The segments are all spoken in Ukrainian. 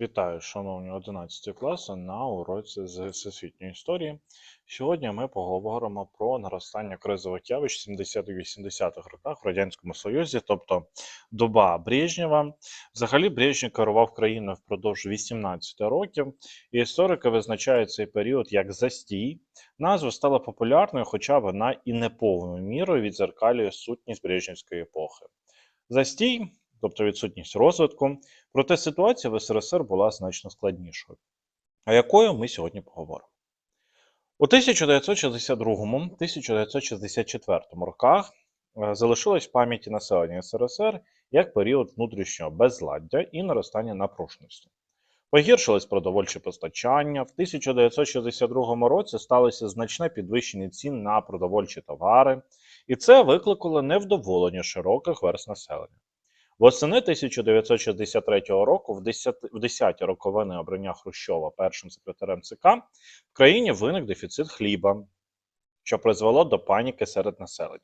Вітаю, шановні 11 класи на уроці з всесвітньої історії. Сьогодні ми поговоримо про наростання кризових явищ 70-80-х роках в Радянському Союзі, тобто доба Брежнєва. Взагалі, Брежнєв керував країною впродовж 18 років, і історики визначають цей період як застій. Назва стала популярною, хоча вона і не повною мірою відзеркалює сутність Брежнєвської епохи. Застій тобто відсутність розвитку. Проте ситуація в СРСР була значно складнішою. А якою ми сьогодні поговоримо? У 1962-1964 роках е, залишилось в пам'яті населення СРСР як період внутрішнього безладдя і наростання напруженості. Погіршилось продовольче постачання. В 1962 році сталося значне підвищення цін на продовольчі товари, і це викликало невдоволення широких верст населення. Восени 1963 року, в 10-ті роковини обрання Хрущова першим секретарем ЦК, в країні виник дефіцит хліба, що призвело до паніки серед населення.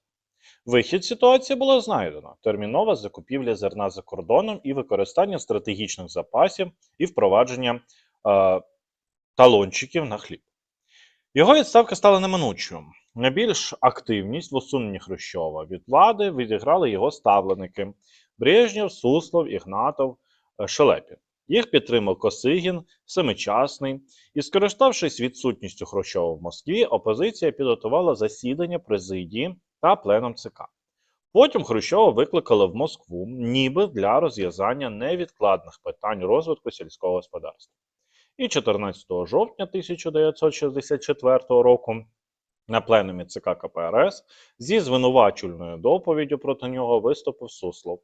Вихід ситуації було знайдено: термінова закупівля зерна за кордоном і використання стратегічних запасів і впровадження е, талончиків на хліб. Його відставка стала неминучою. Найбільш активність в усуненні Хрущова від влади відіграли його ставленики Брежнєв, Суслов, Ігнатов, е, Шелепін. Їх підтримав Косигін, Семичасний, і, скориставшись відсутністю Хрущова в Москві, опозиція підготувала засідання президії та пленом ЦК. Потім Хрущова викликали в Москву, ніби для розв'язання невідкладних питань розвитку сільського господарства. І 14 жовтня 1964 року на пленумі ЦК КПРС зі звинувачувальною доповіддю проти нього виступив Суслов.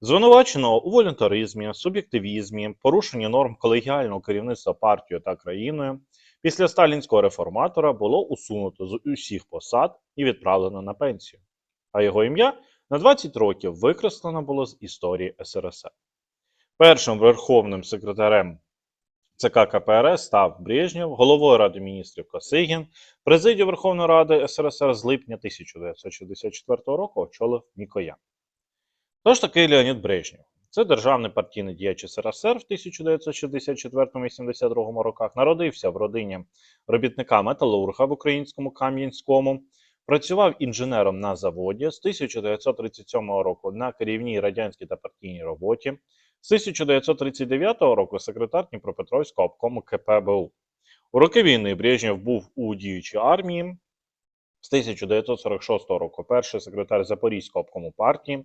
Звинувачено у волюнтаризмі, суб'єктивізмі, порушенні норм колегіального керівництва партією та країною. Після сталінського реформатора було усунуто з усіх посад і відправлено на пенсію. А його ім'я на 20 років викреслено було з історії СРСР. Першим верховним секретарем ЦК КПРС став Брежнєв, головою Ради міністрів Косигін, президію Верховної Ради СРСР з липня 1964 року очолив Мікоян. Хто ж такий Леонід Брежнєв? Це державний партійний діяч СРСР в 1964-82 роках. Народився в родині робітника металурга в українському Кам'янському. Працював інженером на заводі з 1937 року на керівній радянській та партійній роботі. З 1939 року секретар Дніпропетровського обкому КПБУ. У роки війни Брежнєв був у діючій армії. З 1946 року перший секретар Запорізького обкому партії.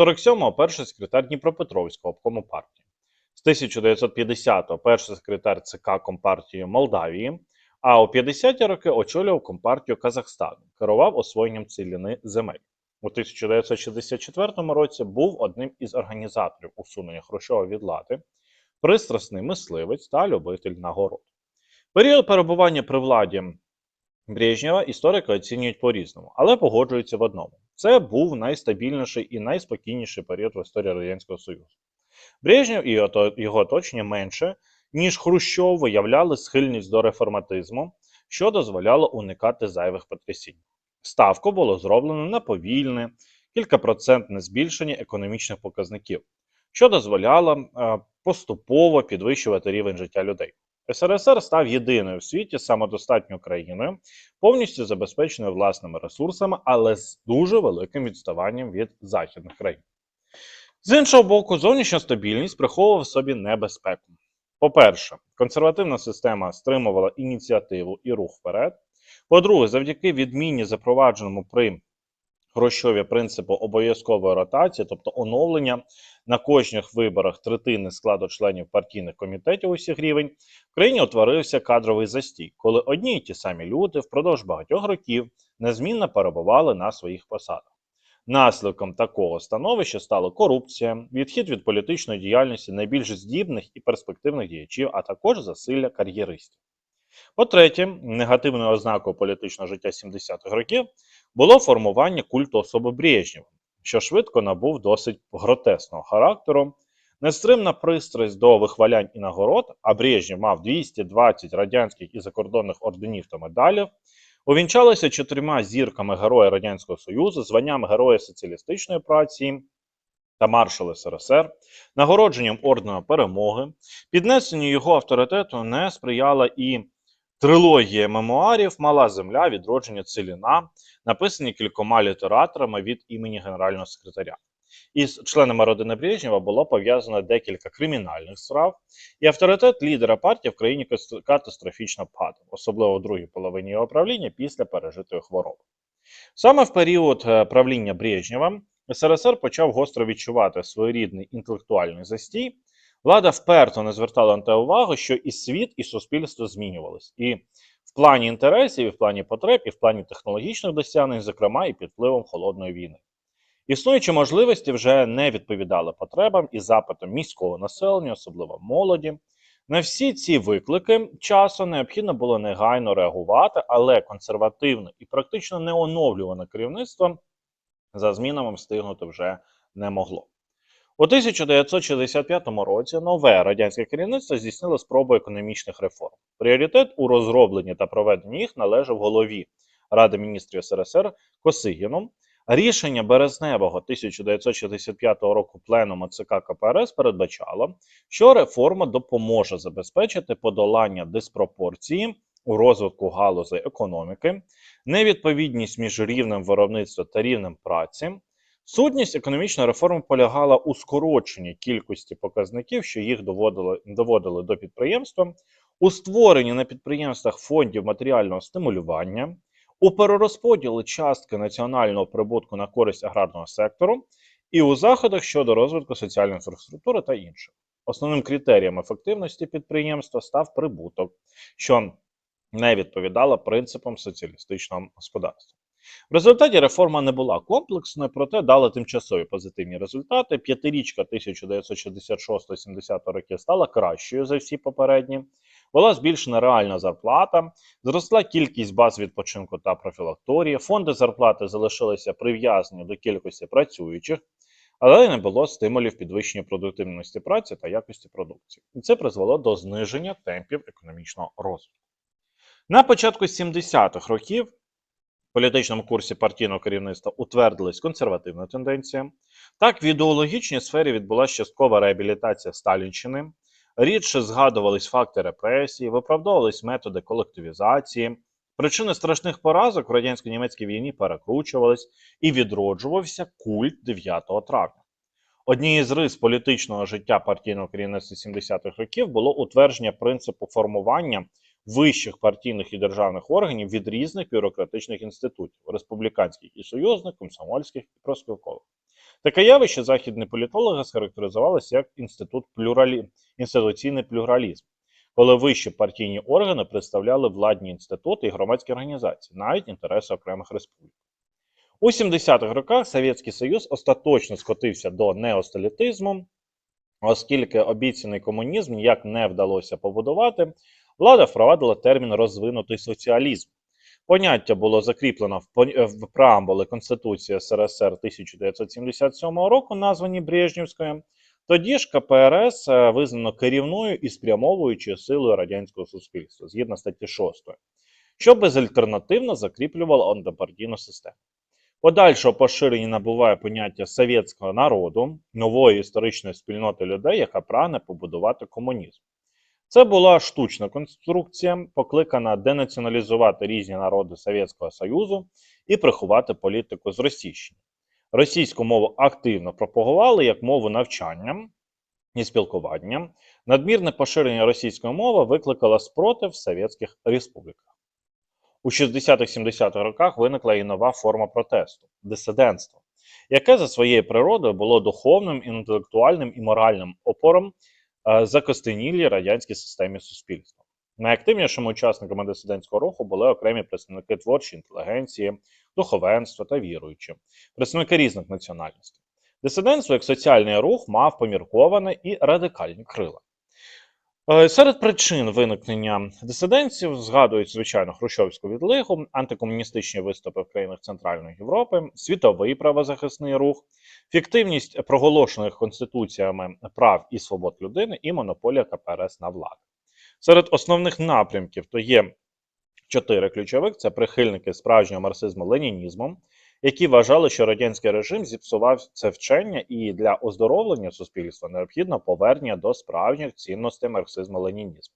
47-го перший секретар Дніпропетровського обкому партії. З 1950-го перший секретар ЦК Компартії Молдавії, а у 50-ті роки очолював Компартію Казахстану, керував освоєнням ціліни земель. У 1964 році був одним із організаторів усунення Хрущова від влади, пристрасний мисливець та любитель нагород. Період перебування при владі Брежнєва історики оцінюють по-різному, але погоджуються в одному: це був найстабільніший і найспокійніший період в історії Радянського Союзу. Брежнєв і його оточення менше, ніж Хрущов виявляли схильність до реформатизму, що дозволяло уникати зайвих потрясінь. Ставку було зроблено на повільне, кількапроцентне збільшення економічних показників, що дозволяло е, поступово підвищувати рівень життя людей. СРСР став єдиною в світі самодостатньою країною, повністю забезпеченою власними ресурсами, але з дуже великим відставанням від західних країн. З іншого боку, зовнішня стабільність приховувала в собі небезпеку. По-перше, консервативна система стримувала ініціативу і рух вперед. По-друге, завдяки відміні запровадженому при Хрущові принципу обов'язкової ротації, тобто оновлення на кожних виборах третини складу членів партійних комітетів усіх рівень, в країні утворився кадровий застій, коли одні й ті самі люди впродовж багатьох років незмінно перебували на своїх посадах. Наслідком такого становища стала корупція, відхід від політичної діяльності найбільш здібних і перспективних діячів, а також засилля кар'єристів. По-третє, негативною ознакою політичного життя 70-х років було формування культу особи Брежнєва, що швидко набув досить гротесного характеру. Нестримна пристрасть до вихвалянь і нагород, а Брежнєв мав 220 радянських і закордонних орденів та медалів, увінчалася чотирма зірками Героя Радянського Союзу, званням Героя соціалістичної праці та маршал СРСР, нагородженням ордена перемоги, піднесенню його авторитету не сприяла і трилогія мемуарів Мала земля, відродження Целіна, написані кількома літераторами від імені генерального секретаря. Із членами родини Брежнєва було пов'язано декілька кримінальних справ, і авторитет лідера партії в країні катастрофічно падав, особливо в другій половині його правління після пережитої хвороби. Саме в період е, правління Брежнєва СРСР почав гостро відчувати своєрідний інтелектуальний застій. Влада вперто не звертала на те увагу, що і світ, і суспільство змінювались. І в плані інтересів, і в плані потреб, і в плані технологічних досягнень, зокрема, і під впливом холодної війни. Існуючі можливості вже не відповідали потребам і запитам міського населення, особливо молоді. На всі ці виклики часу необхідно було негайно реагувати, але консервативне і практично неоновлюване керівництво за змінами встигнути вже не могло. У 1965 році нове радянське керівництво здійснило спробу економічних реформ. Пріоритет у розробленні та проведенні їх належав голові Ради міністрів СРСР Косигіну. Рішення березневого 1965 року пленуму ЦК КПРС передбачало, що реформа допоможе забезпечити подолання диспропорції у розвитку галузей економіки, невідповідність між рівнем виробництва та рівнем праці. Сутність економічної реформи полягала у скороченні кількості показників, що їх доводили, доводили до підприємства, у створенні на підприємствах фондів матеріального стимулювання, у перерозподілі частки національного прибутку на користь аграрного сектору і у заходах щодо розвитку соціальної інфраструктури та інших. Основним критерієм ефективності підприємства став прибуток, що не відповідала принципам соціалістичного господарства. В результаті реформа не була комплексною, проте дала тимчасові позитивні результати. П'ятирічка 1966-70 років стала кращою за всі попередні. Була збільшена реальна зарплата, зросла кількість баз відпочинку та профілакторії, фонди зарплати залишилися прив'язані до кількості працюючих, але не було стимулів підвищення продуктивності праці та якості продукції. І це призвело до зниження темпів економічного розвитку. На початку 70-х років політичному курсі партійного керівництва утвердилась консервативна тенденція. Так, в ідеологічній сфері відбулася часткова реабілітація Сталінщини, рідше згадувались факти репресій, виправдовувались методи колективізації. Причини страшних поразок в радянсько-німецькій війні перекручувались і відроджувався культ 9 травня. Однією з рис політичного життя партійного керівництва 70-х років було утвердження принципу формування вищих партійних і державних органів від різних бюрократичних інститутів республіканських і союзних, комсомольських і профспілкових. Таке явище західні політологи схарактеризувалося як інститут плюралі... інституційний плюралізм, коли вищі партійні органи представляли владні інститути і громадські організації, навіть інтереси окремих республік. У 70-х роках Совєтський Союз остаточно скотився до неосталітизму, оскільки обіцяний комунізм ніяк не вдалося побудувати, влада впровадила термін розвинутий соціалізм. Поняття було закріплено в, преамбули Конституції СРСР 1977 року, названі Брежнівською. Тоді ж КПРС е, визнано керівною і спрямовуючою силою радянського суспільства згідно статті 6, що безальтернативно закріплювало однопартійну систему. Подальшого поширення набуває поняття совєтського народу, нової історичної спільноти людей, яка прагне побудувати комунізм. Це була штучна конструкція, покликана денаціоналізувати різні народи Совєтського Союзу і приховати політику зросійщення. Російську мову активно пропагували як мову навчання і спілкування. Надмірне поширення російської мови викликало спротив в Совєтських республіках. У 60-70-х роках виникла і нова форма протесту дисидентство, яке за своєю природою було духовним, інтелектуальним і моральним опором закостенілій радянській системі суспільства. Найактивнішими учасниками дисидентського руху були окремі представники творчої інтелігенції, духовенства та віруючі, представники різних національностей. Дисидентство як соціальний рух мав помірковане і радикальні крила. Е, Серед причин виникнення дисидентів згадують звичайно хрущовську відлигу, антикомуністичні виступи в країнах Центральної Європи, світовий правозахисний рух, фіктивність проголошених конституціями прав і свобод людини і монополія КПРС на владу. Серед основних напрямків то є чотири ключових: це прихильники справжнього марксизму ленінізму, які вважали, що радянський режим зіпсував це вчення, і для оздоровлення суспільства необхідно повернення до справжніх цінностей марксизму ленінізму.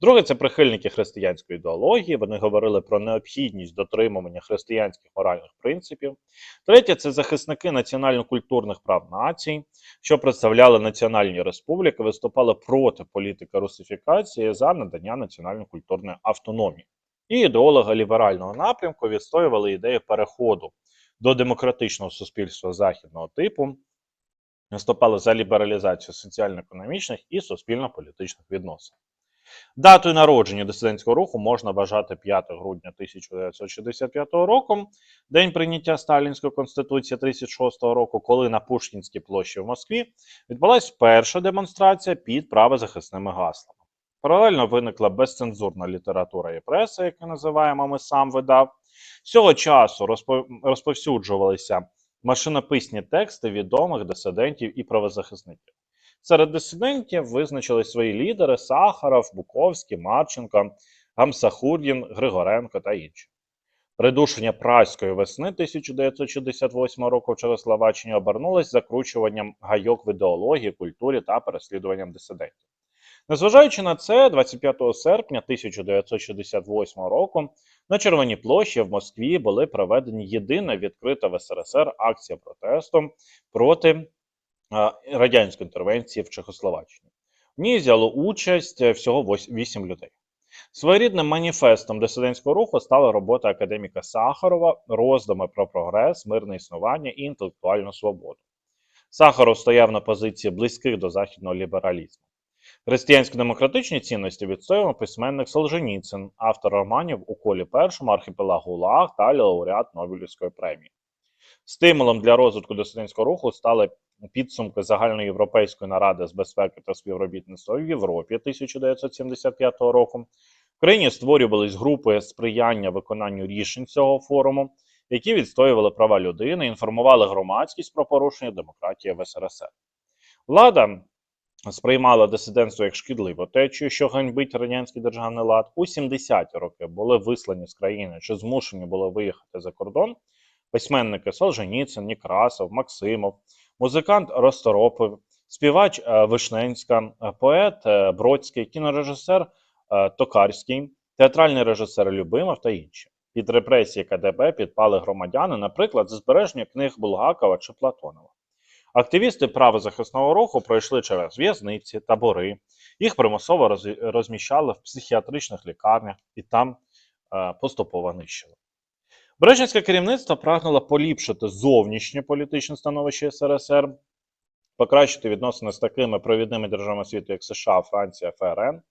Друге, це прихильники християнської ідеології. Вони говорили про необхідність дотримування християнських моральних принципів. Третє це захисники національно-культурних прав націй, що представляли національні республіки, виступали проти політики русифікації за надання національно-культурної автономії. І ідеологи ліберального напрямку відстоювали ідею переходу до демократичного суспільства західного типу, виступали за лібералізацію соціально-економічних і суспільно-політичних відносин. Датою народження дисидентського руху можна вважати 5 грудня 1965 року, день прийняття Сталінської конституції 36 року, коли на Пушкінській площі в Москві відбулася перша демонстрація під правозахисними гаслами. Паралельно виникла безцензурна література і преса, яку називаємо ми сам видав. З цього часу розповсюджувалися машинописні тексти відомих дисидентів і правозахисників. Серед дисидентів визначили свої лідери Сахаров, Буковський, Марченко, Гамсахурдін, Григоренко та інші. Придушення праської весни 1968 року в Чехословаччині обернулось закручуванням гайок в ідеології, культурі та переслідуванням дисидентів. Незважаючи на це, 25 серпня 1968 року на Червоній площі в Москві були проведені єдина відкрита в СРСР акція протесту проти радянської інтервенції в Чехословаччині. В ній взяло участь всього 8 людей. Своєрідним маніфестом дисидентського руху стала робота академіка Сахарова роздуми про прогрес, мирне існування і інтелектуальну свободу. Сахаров стояв на позиції близьких до західного лібералізму. Християнсько-демократичні цінності відстоював письменник Солженіцин, автор романів у колі першому архіпелаг ГУЛАГ та лауреат Нобелівської премії. Стимулом для розвитку дисидентського руху стали підсумки загальноєвропейської наради з безпеки та співробітництва в Європі 1975 року. В країні створювались групи сприяння виконанню рішень цього форуму, які відстоювали права людини, інформували громадськість про порушення демократії в СРСР. Влада сприймала дисидентство як шкідливу течію, що ганьбить радянський державний лад. У 70-ті роки були вислані з країни чи змушені були виїхати за кордон письменники Солженіцин, Некрасов, Максимов, музикант Росторопов, співач е, Вишненська, е, поет е, Бродський, кінорежисер Токарський, театральний режисер Любимов та інші. Під репресії КДБ підпали громадяни, наприклад, за збереження книг Булгакова чи Платонова. Активісти правозахисного руху пройшли через в'язниці, табори, їх примусово розміщали в психіатричних лікарнях і там е, поступово нищили. Брежнівське керівництво прагнуло поліпшити зовнішнє політичне становище СРСР, покращити відносини з такими провідними державами світу, як США, Франція, ФРН.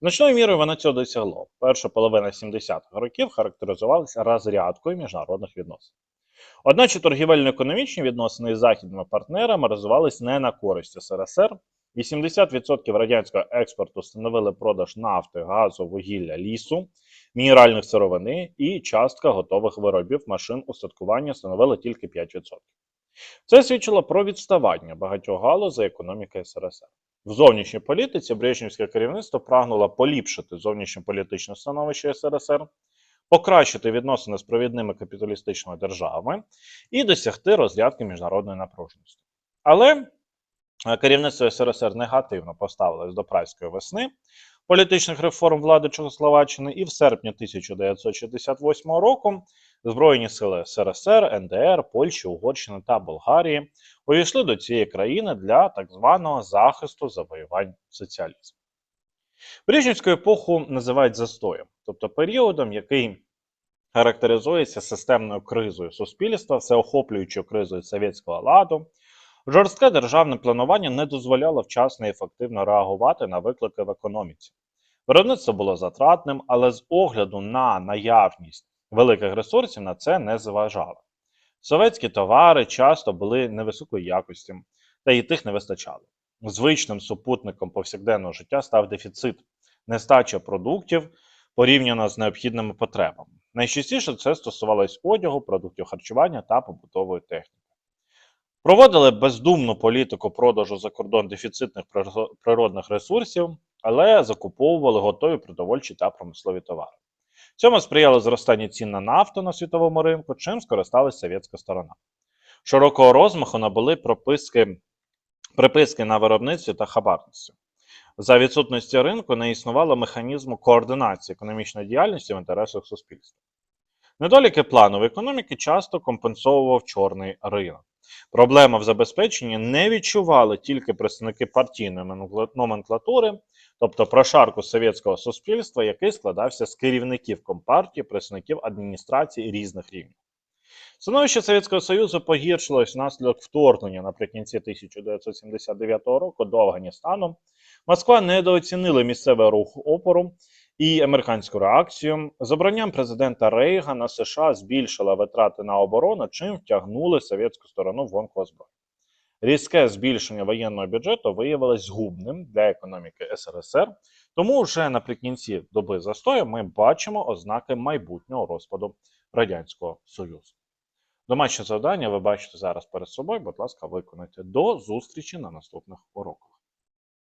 Значною мірою воно цього досягло. Перша половина 70-х років характеризувалася розрядкою міжнародних відносин. Одначе торгівельно-економічні відносини із західними партнерами розвивались не на користь СРСР. 80% радянського експорту становили продаж нафти, газу, вугілля, лісу, мінеральних сировини і частка готових виробів машин устаткування становила тільки 5%. Це свідчило про відставання багатьох галузей економіки СРСР. В зовнішній політиці Брежнівське керівництво прагнуло поліпшити зовнішньополітичне становище СРСР, покращити відносини з провідними капіталістичними державами і досягти розрядки міжнародної напруженості. Але е, керівництво СРСР негативно поставилось до прайської весни політичних реформ влади Чехословаччини, і в серпні 1968 року Збройні сили СРСР, НДР, Польщі, Угорщини та Болгарії увійшли до цієї країни для так званого захисту завоювань соціалізму. Брежнівську епоху називають застоєм, тобто періодом, який характеризується системною кризою суспільства, всеохоплюючою кризою совєтського ладу. Жорстке державне планування не дозволяло вчасно і ефективно реагувати на виклики в економіці. Виробництво було затратним, але з огляду на наявність великих ресурсів на це не зважало. Совєтські товари часто були невисокої якості, та й тих не вистачало. Звичним супутником повсякденного життя став дефіцит, нестача продуктів порівняно з необхідними потребами. Найчастіше це стосувалось одягу, продуктів харчування та побутової техніки. Проводили бездумну політику продажу за кордон дефіцитних природних ресурсів, але закуповували готові продовольчі та промислові товари. Цьому сприяло зростання цін на нафту на світовому ринку, чим скористалась совєтська сторона. Широкого розмаху набули прописки, приписки на виробництві та хабарництві. За відсутності ринку не існувало механізму координації економічної діяльності в інтересах суспільства. Недоліки планової економіки часто компенсовував чорний ринок. Проблема в забезпеченні не відчували тільки представники партійної номенклатури, тобто прошарку совєтського суспільства, який складався з керівників компартії, представників адміністрації різних рівнів. Становище Совєтського Союзу погіршилось внаслідок вторгнення наприкінці 1979 року до Афганістану. Москва недооцінила місцевий рух опору і американську реакцію. З обранням президента Рейгана США збільшила витрати на оборону, чим втягнули совєтську сторону в гонку. Різке збільшення воєнного бюджету виявилось згубним для економіки СРСР, тому вже наприкінці доби застою ми бачимо ознаки майбутнього розпаду Радянського Союзу. Домашнє завдання ви бачите зараз перед собою. Будь ласка, виконайте. До зустрічі на наступних уроках.